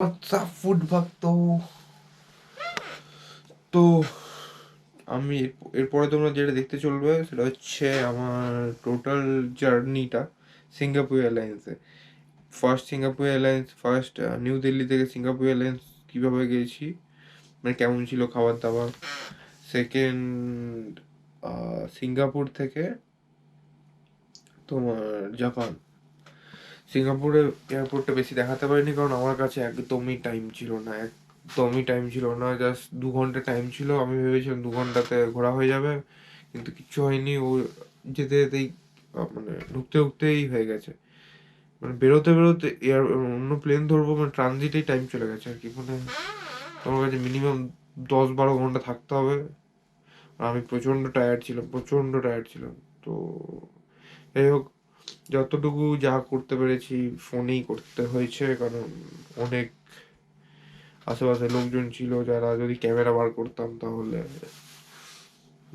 আচ্ছা ফুড ভক্ত তো আমি এরপরে তোমরা যেটা দেখতে চলবে সেটা হচ্ছে আমার টোটাল জার্নিটা Singapore এয়ারলাইন্সে। First Singapore airlines first new Delhi থেকে সিঙ্গাপুর এয়ারলাইন্স কীভাবে গেছি মানে কেমন ছিল খাবার দাবার সেকেন্ড সিঙ্গাপুর থেকে তোমার জাপান। সিঙ্গাপুরে এয়ারপোর্টটা বেশি দেখাতে পারিনি কারণ আমার কাছে একদমই টাইম ছিল না, একদমই টাইম ছিল না। জাস্ট দু ঘণ্টা টাইম ছিল। আমি ভেবেছিলাম দু ঘন্টাতে ঘোরা হয়ে যাবে, কিন্তু কিচ্ছু হয়নি। ও যেতে যেতেই মানে ঢুকতে ঢুকতেই হয়ে গেছে। মানে বেরোতে বেরোতে এয়ার অন্য প্লেন ধরবো মানে ট্রানজিটেই টাইম চলে গেছে আর কি। মানে তোমার কাছে মিনিমাম দশ বারো ঘণ্টা থাকতে হবে। আর আমি প্রচণ্ড টায়ার্ড ছিলাম, প্রচণ্ড টায়ার্ড ছিলাম। তো যাই হোক যতটুকু যা করতে পেরেছি ফোনেই করতে হয়েছে, কারণ অনেক আশেপাশে লোকজন ছিল যারা যদি ক্যামেরা বার করতাম তাহলে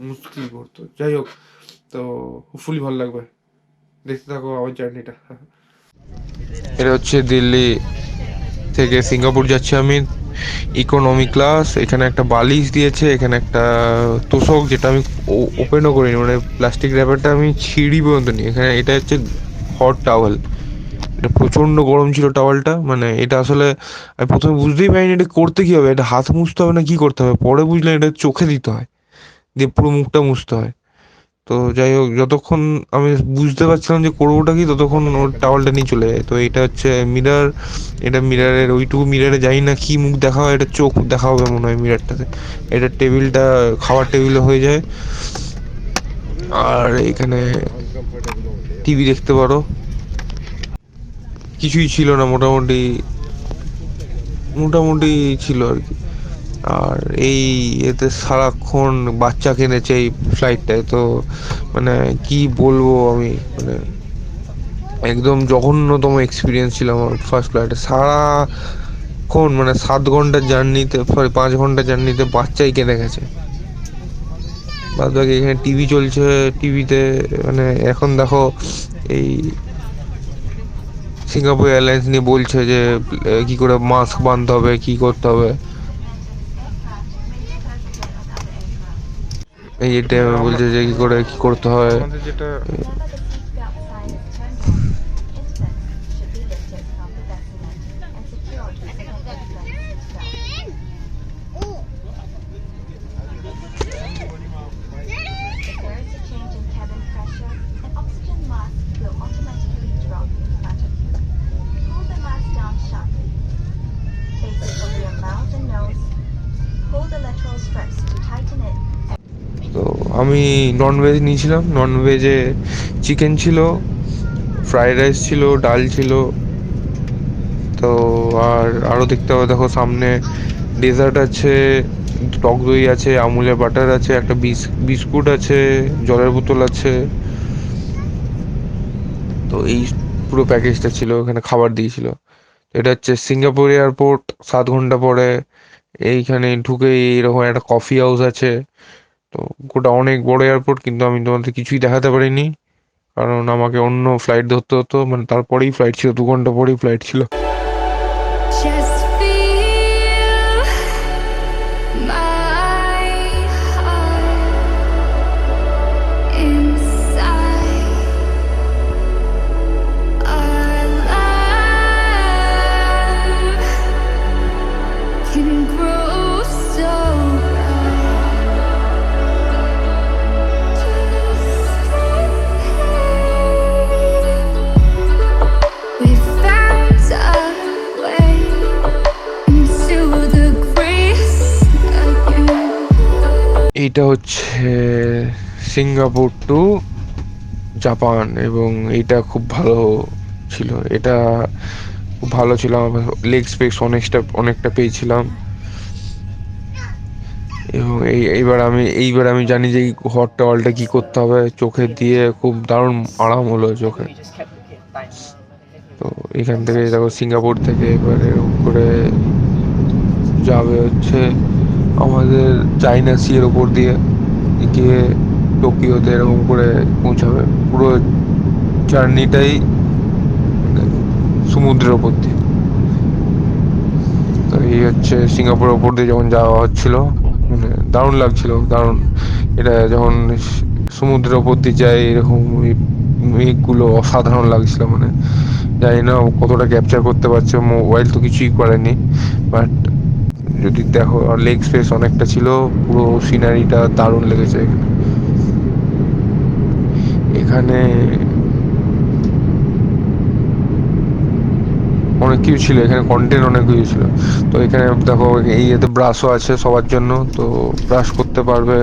মুশকিল করতো। যাই হোক, তো হোপফুলি ভালো লাগবে। দেখতে থাকো আমার জার্নিটা এটা হচ্ছে দিল্লি থেকে সিঙ্গাপুর যাচ্ছি আমি। ইকোনমি ক্লাস এখানে একটা বালিশ দিয়েছে, এখানে একটা তোষক, যেটা আমি ওপেনও করিনি মানে প্লাস্টিক র্যাপারটা আমি ছিঁড়ি পর্যন্ত নিই এখানে এটা হচ্ছে হট টাওয়েল এটা প্রচণ্ড গরম ছিল টাওয়ালটা মানে এটা আসলে আমি প্রথমে বুঝতেই পারিনি এটা করতে কী হবে, এটা হাত মুছতে হবে না কী করতে হবে? পরে বুঝলাম এটা চোখে দিতে হয়, দিয়ে পুরো মুখটা মুছতে হয়। তো যাই হোক, যতক্ষণ আমি বুঝতে পারছিলাম যে করবোটা কি, ততক্ষণ ওর টাওয়ালটা নিয়ে চলে যায়। তো এটা হচ্ছে মিরার এটা মিরারের ওইটুকু মিরারে জানি না কি মুখ দেখা হয়, এটা চোখ দেখা হবে মনে হয় মিরারটাতে এটা টেবিলটা খাওয়ার টেবিলে হয়ে যায়। আর এখানে টিভি দেখতে পারো। কিছুই ছিল না, মোটামুটি মোটামুটি ছিল আর কি। আর এই এতে সারাক্ষণ বাচ্চা কিনেছে এই ফ্লাইটটায় তো মানে কি বলব আমি মানে একদম জঘন্যতম এক্সপিরিয়েন্স ছিল আমার ফার্স্ট ফ্লাইটে সারাক্ষণ মানে সাত ঘণ্টার জার্নিতে সরি পাঁচ ঘণ্টার জার্নিতে বাচ্চাই কেনে গেছে। বাদ বাকি এখানে টিভি চলছে টিভিতে মানে এখন দেখো এই সিঙ্গাপুর এয়ারলাইন্স নিয়ে বলছে যে কি করে মাস্ক বাঁধতে হবে, কি করতে হবে। এই টাইমে বলছে যে কি করে, কি করতে হয়। আমি নন ভেজ নিয়েছিলাম। নন ভেজে চিকেন ছিল ফ্রাইড রাইস ছিল, ডাল ছিল। তো আর আরও দেখতে হবে। দেখো সামনে ডেজার্ট আছে, টক দই আছে, আমুলের বাটার আছে, একটা বিস, বিস্কুট আছে, জলের বোতল আছে। তো এই পুরো প্যাকেজটা ছিল এখানে খাবার দিয়েছিল। এটা হচ্ছে সিঙ্গাপুর এয়ারপোর্ট সাত ঘণ্টা পরে। এইখানে ঢুকেই এরকম একটা কফি হাউস আছে। তো গোটা অনেক বড় এয়ারপোর্ট কিন্তু আমি তোমাদের কিছুই দেখাতে পারিনি। কারণ আমাকে অন্য ফ্লাইট ধরতে হতো মানে তারপরেই ফ্লাইট ছিল, দু ঘণ্টা পরেই ফ্লাইট ছিল। এইটা হচ্ছে সিঙ্গাপুর টু জাপান এবং এটা খুব ভালো ছিল। এটা খুব ভালো ছিল। আমার লেগ স্পেস অনেকটা অনেকটা পেয়েছিলাম। এবং এই, এইবার আমি এইবার আমি জানি যে এই হট টাওয়ালটা কি করতে হবে। চোখে দিয়ে খুব দারুণ আরাম হলো চোখে। তো এখান থেকে দেখো সিঙ্গাপুর থেকে এবারে করে যাবে হচ্ছে আমাদের চাইনা সিয়ের ওপর দিয়ে গিয়ে টোকিওতে এরকম করে পৌঁছাবে। পুরো জার্নিটাই সমুদ্রের ওপর দিয়ে। তো এই হচ্ছে সিঙ্গাপুরের ওপর দিয়ে যখন যাওয়া হচ্ছিল মানে দারুণ লাগছিল দারুণ এটা যখন সমুদ্রের ওপর দিয়ে যায়, এরকম মেঘগুলো অসাধারণ লাগছিল মানে জানি না কতটা ক্যাপচার করতে পারছে মোবাইল তো কিছুই করেনি বাট যদি দেখো লেগ স্পেস অনেকটা ছিল, পুরো সিনারিটা দারুণ লেগেছে। এখানে অনেক কিছু ছিল, এখানে কন্টেন্ট অনেক কিছু ছিল। তো এখানে দেখো, এই এতে ব্রাশও আছে সবার জন্য, তো ব্রাশ করতে পারবে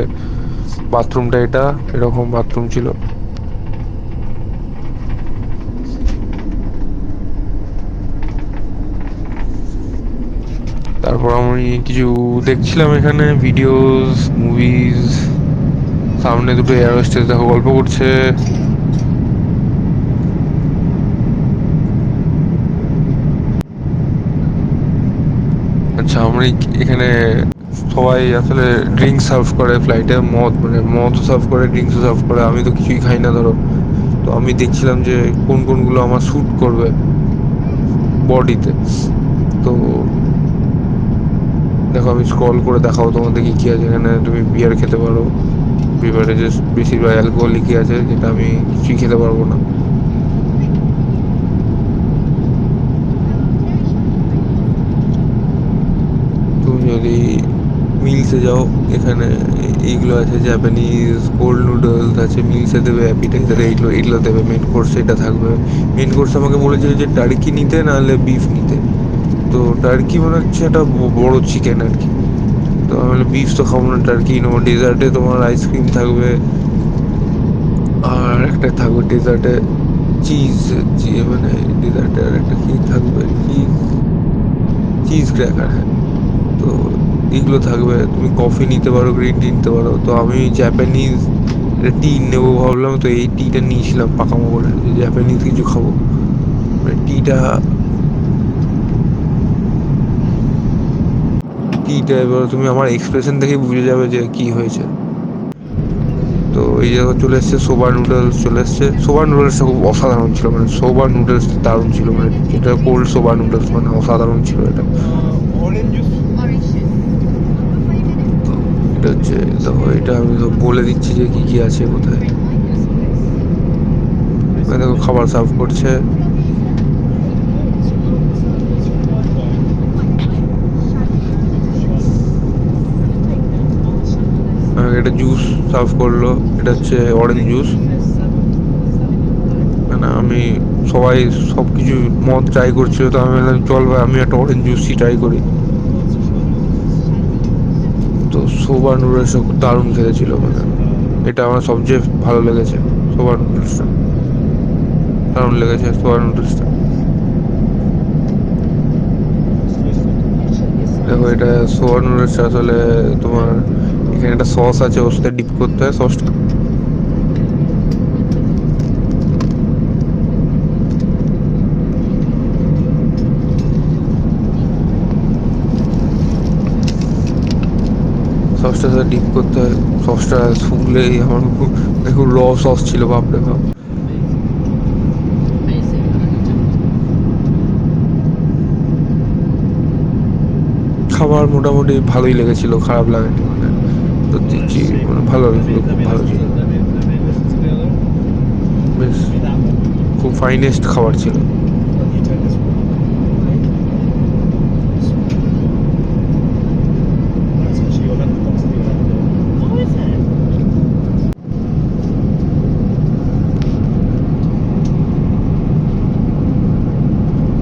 বাথরুমটা এটা, এরকম বাথরুম ছিল। তারপর আমি কিছু দেখছিলাম এখানে ভিডিওস মুভিজ সামনে দুটো এয়ার হোস্টেস দেখো, গল্প করছে। আচ্ছা এই- এখানে সবাই আসলে ড্রিঙ্কস সার্ভ করে ফ্লাইটে মদ মানে মদ সার্ভ করে ড্রিঙ্কসও সার্ভ করে, আমি তো কিছুই খাই না, ধরো। তো আমি দেখছিলাম যে কোন কোনগুলো আমার স্যুট করবে বডিতে তো দেখো, আমি স্ক্রল করে দেখাবো তোমাদের কি কি আছে এখানে। তুমি বিয়ার খেতে পারো। বিভারেজেস বেশিরভাগ অ্যালকোহলিকই আছে যেটা আমি কিছুই খেতে পারব না। তুমি যদি মিলসে যাও, এখানে এইগুলো আছে জাপানিজ কোল্ড নুডলস আছে মিলসে দেবে অ্যাপিটাইজার এইগুলো এইগুলো দেবে মেন কোর্স এটা থাকবে। মেন কোর্স আমাকে বলেছিল যে টার্কি নিতে নাহলে বিফ নিতে। তো টার্কি মনে হচ্ছে একটা বড় চিকেন আর কি। তো আমি বিফ তো খাব না টার্কি নেব। ডেজার্টে তোমার আইসক্রিম থাকবে। আর একটা থাকবে ডেজার্টে চিজ মানে ডেজার্টে আর একটা কি থাকবে? চিজ চিজ ক্র্যাকার হ্যাঁ। তো এগুলো থাকবে। তুমি কফি নিতে পারো গ্রিন টি নিতে পারো। তো আমি জাপানিজ টি নেব ভাবলাম। তো এই টিটা নিয়েছিলাম পাকামো যে জাপানিজ কিছু খাব। মানে টিটা টিটা এবার তুমি আমার এক্সপ্রেশন দেখেই বুঝে যাবে যে কি হয়েছে। তো এই জায়গা চলে এসছে সোবা নুডলস চলে এসছে। সোবা নুডলসটা খুব অসাধারণ ছিল মানে সোবা নুডলস দারুণ ছিল মানে যেটা কোল্ড সোবা নুডলস মানে অসাধারণ ছিল এটা। তো এটা হচ্ছে দেখো এটা আমি তো বলে দিচ্ছি যে কি কি আছে কোথায়। এখানে দেখো খাবার সার্ভ করছে। একটা জুস সার্ভ করল, এটা হচ্ছে অরেঞ্জ জুস মানে আমি সবাই সব কিছু মদ ট্রাই করছিল, তো আমি বললাম, চল ভাই, আমি একটা অরেঞ্জ জুসই ট্রাই করি। তো সোবা নুডলসটা খুব দারুণ খেতেছিল মানে এটা আমার সবচেয়ে ভালো লেগেছে সোবা নুডলসটা দারুণ লেগেছে সোবা নুডলসটা দেখো, এটা সোয়া নুডলসটা আসলে তোমার এখানে একটা সস আছে, ওর সাথে ডিপ করতে হয় সসটা সসটা সাথে ডিপ করতে হয় সসটা শুকলেই আমার খুব দেখো র সস ছিল বাপরে বাপ খাবার মোটামুটি ভালোই লেগেছিল, খারাপ লাগেনি। মানে তো দিচ্ছি মানে ভালো এগুলো খুব ভালো ছিল বেশ। খুব ফাইনেস্ট খাবার ছিল।